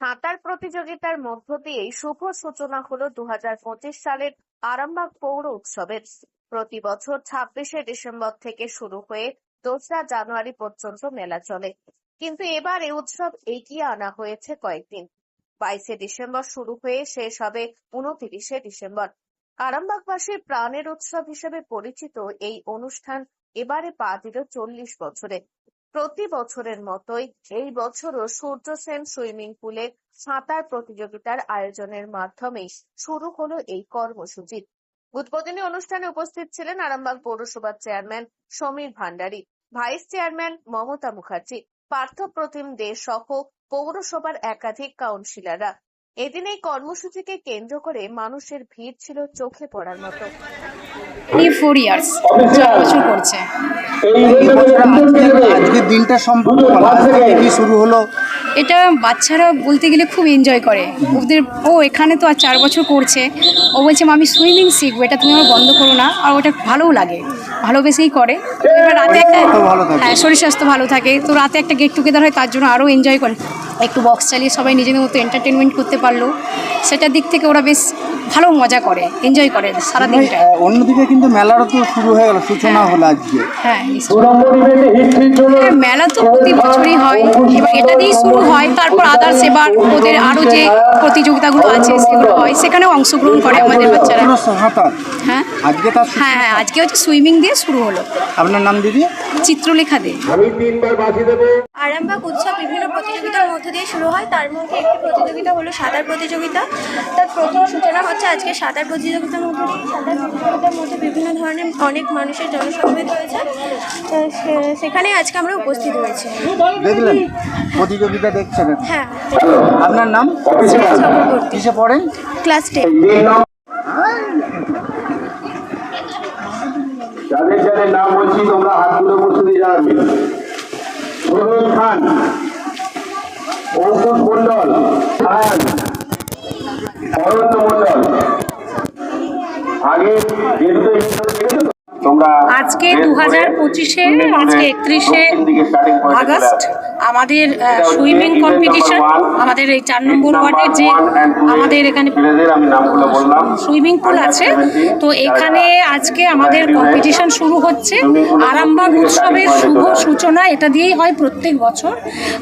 সাঁতার প্রতিযোগিতার মধ্য দিয়েই শুভ সূচনা হলো দু হাজার পঁচিশ সালের আরামবাগ পৌর উৎসবের। প্রতি বছর ছাব্বিশে ডিসেম্বর থেকে শুরু হয়ে দোসরা জানুয়ারি পর্যন্ত মেলা চলে। কিন্তু এবার এই উৎসব এগিয়ে আনা হয়েছে কয়েকদিন। বাইশে ডিসেম্বর শুরু হয়ে শেষ হবে উনত্রিশে ডিসেম্বর। আরামবাগবাসীর প্রাণের উৎসব হিসেবে পরিচিত এই অনুষ্ঠান এবারে পা দিল চল্লিশ বছরে। প্রতি বছরের মতোই এই বছরও সূর্য সেন সুইমিং পুলে সাঁতার প্রতিযোগিতার আয়োজনের মাধ্যমেই শুরু হলো এই কর্মসূচি। উদ্বোধনী অনুষ্ঠানে উপস্থিত ছিলেন আরামবাগ পৌরসভার chairman Samir Bhandari, vice chairman Mamata Mukherjee Partha Pratim De সহ পৌরসভার একাধিক কাউন্সিলররা। এদিন এই কর্মসূচিকে কেন্দ্র করে মানুষের ভিড় ছিল চোখে পড়ার মতো। এই ফোর ইয়ার্স চার করছে আজকের দিনটা সম্পূর্ণ কি শুরু হলো? এটা বাচ্চারা বলতে গেলে খুব এনজয় করে। ওদের ও এখানে তো আর চার বছর করছে। ও বলছে আমি সুইমিং শিখব এটা তুমি আমার বন্ধ করো না। আর ওটা ভালোও লাগে ভালোবেসেই করে। এবার রাতে একটা তো ভালো থাকে। হ্যাঁ শরীর স্বাস্থ্য ভালো থাকে। তো রাতে একটা গেট টুগেদার হয় তার জন্য আরও এনজয় করে। একটু বক্স চালিয়ে সবাই নিজেদের মতো এন্টারটেনমেন্ট করতে পারল। সেটার দিক থেকে ওরা বেশ ভালো মজা করে এনজয় করে সারা দিনটা অন্যদিকে কিন্তু মেলারও তো শুরু হয়ে গেল সূচনা হলো আজকে। হ্যাঁ হ্যাঁ, মেলা তো প্রতি বছরই হয় এবার এটা দিয়েই শুরু হয়। তারপর আদার্স এবার ওদের আরও যে প্রতিযোগিতাগুলো আছে সেগুলো হয়। সেখানেও অংশগ্রহণ করে আমাদের বাচ্চারা। হ্যাঁ? আজকে তার হ্যাঁ হ্যাঁ আজকে হচ্ছে সুইমিং দিয়ে শুরু হলো। আপনার নাম দিদি? চিত্রলেখা দে। আরামবাগ উৎসব বিভিন্ন প্রতিযোগিতার মধ্য দিয়ে শুরু হয়। তার মধ্যে একটি প্রতিযোগিতা হলো সাঁতার প্রতিযোগিতা। তার প্রথম সূচনা হচ্ছে আজকে সাঁতার প্রতিযোগিতার মধ্য দিয়ে। সাঁতার প্রতিযোগিতার মধ্যে বিভিন্ন ধরনের অনেক মানুষের জনসমাবেত হয়েছে তো সে- সেখানে আজকে আমরা উপস্থিত হয়েছি। দেখলেন? প্রতিযোগিতা দেখছেন? হ্যাঁ। আপনার নাম? কিসে পড়েন? Class ten. যাদের যাদের নাম বলছি তোমরা হাতগুলো জানাবে সুরজ খান অঙ্কুশ মন্ডল খান অরণ্য মন্ডল আগে তোমরা আজকে দু হাজার পঁচিশে আজকে একত্রিশে আগস্ট আমাদের সুইমিং কম্পিটিশন আমাদের এই চার নম্বর ওয়ার্ডের যে আমাদের এখানে সুইমিং পুল আছে। তো এখানে আজকে আমাদের কম্পিটিশন শুরু হচ্ছে। আরামবাগ উৎসবের শুভ সূচনা এটা দিয়েই হয় প্রত্যেক বছর।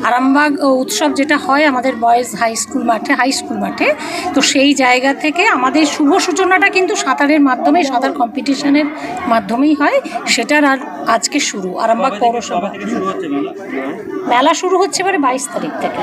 আরামবাগ উৎসব যেটা হয় আমাদের বয়েজ হাই স্কুল মাঠে হাই স্কুল মাঠে। তো সেই জায়গা থেকে আমাদের শুভ সূচনাটা কিন্তু সাঁতারের মাধ্যমে সাঁতার কম্পিটিশনের মাধ্যমেই হয়। সেটার আর আজকে শুরু আর আরামবাগ পৌরসভা মেলা? শুরু হচ্ছে এবারে বাইশ তারিখ থেকে।